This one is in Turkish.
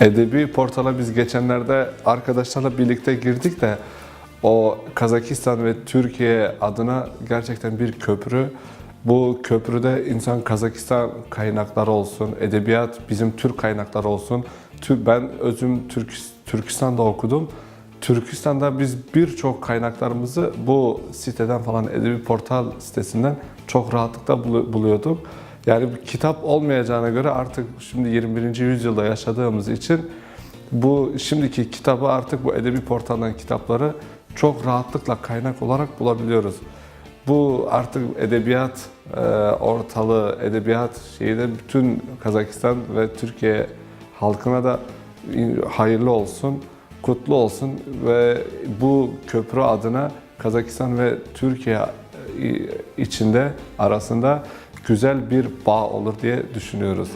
Edebi portala biz geçenlerde arkadaşlarla birlikte girdik de o Kazakistan ve Türkiye adına gerçekten bir köprü. Bu köprüde insan Kazakistan kaynakları olsun, edebiyat bizim Türk kaynakları olsun. Ben özüm Türk, Türkistan'da okudum. Türkistan'da biz birçok kaynaklarımızı bu siteden falan edebi portal sitesinden çok rahatlıkla bulu- buluyorduk. Yani kitap olmayacağına göre artık şimdi 21. yüzyılda yaşadığımız için bu şimdiki kitabı artık bu edebi portaldan kitapları çok rahatlıkla kaynak olarak bulabiliyoruz. Bu artık edebiyat e, ortalığı, edebiyat şeyde bütün Kazakistan ve Türkiye halkına da hayırlı olsun, kutlu olsun ve bu köprü adına Kazakistan ve Türkiye içinde arasında güzel bir bağ olur diye düşünüyoruz.